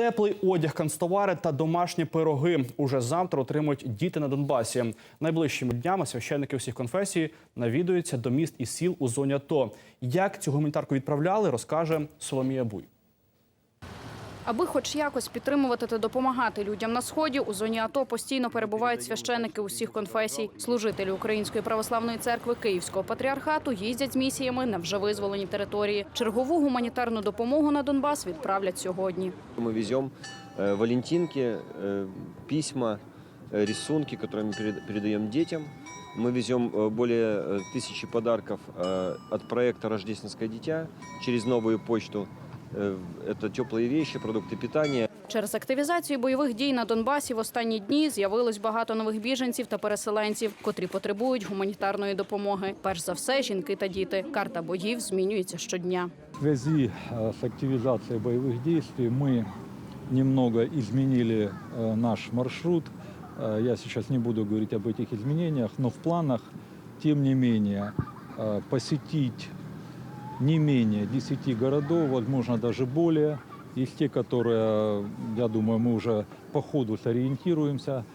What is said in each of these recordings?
Теплий одяг, канцтовари та домашні пироги уже завтра отримують діти на Донбасі. Найближчими днями священники усіх конфесій навідуються до міст і сіл у зоні АТО. Як цю гуманітарку відправляли, розкаже Соломія Буй. Аби хоч якось підтримувати та допомагати людям на сході, у зоні АТО постійно перебувають священники усіх конфесій. Служителі Української православної церкви Київського патріархату їздять з місіями на вже визволені території. Чергову гуманітарну допомогу на Донбас відправлять сьогодні. Мы везем э, валентинки, э, письма, э, рисунки, которые мы перед- передаем детям. Мы везем э, более э, тысячи подарков э, от проекта «Рождественское дитя» через новую почту. Э, Это теплые вещи, продукты питания. Через активізацію бойових дій на Донбасі в останні дні з'явилось багато нових біженців та переселенців, котрі потребують гуманітарної допомоги. Перш за все, жінки та діти. Карта боїв змінюється щодня. В связи э, с активизацией боевых действий мы немного изменили э, наш маршрут. Э, Я сейчас не буду говорить об этих изменениях, но в планах, тем не менее, э, посетить не менее 10 городов, возможно, даже более. Есть те, которые, я думаю, мы уже по ходу сориентируемся.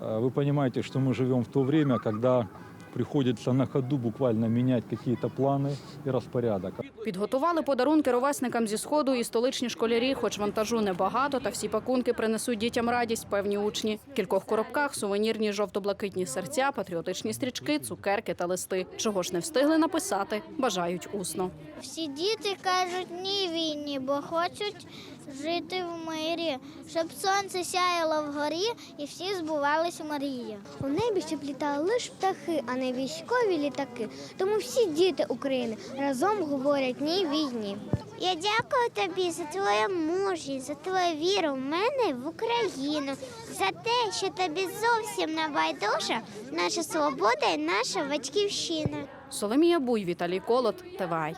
Э, Вы понимаете, что мы живем в то время, когда приходится на ходу буквально менять какие-то планы и распорядок. Підготували подарунки ровесникам зі сходу і столичні школярі, хоч вантажу небагато, та всі пакунки принесуть дітям радість певні учні. В кількох коробках сувенірні жовто-блакитні серця, патріотичні стрічки, цукерки та листи. Чого ж не встигли написати, бажають усно. Всі діти кажуть ні війні, бо хочуть жити в мирі, щоб сонце сяяло вгорі і всі збувались мрії. У небі щоб літали лише птахи, а не військові літаки. Тому всі діти України разом говорять ні війні. Я дякую тобі за твою мужність, за твою віру в мене в Україну, за те, що тобі зовсім не байдужа наша свобода і наша батьківщина. Соломія Буй, Віталій Колот, ТВАЙ.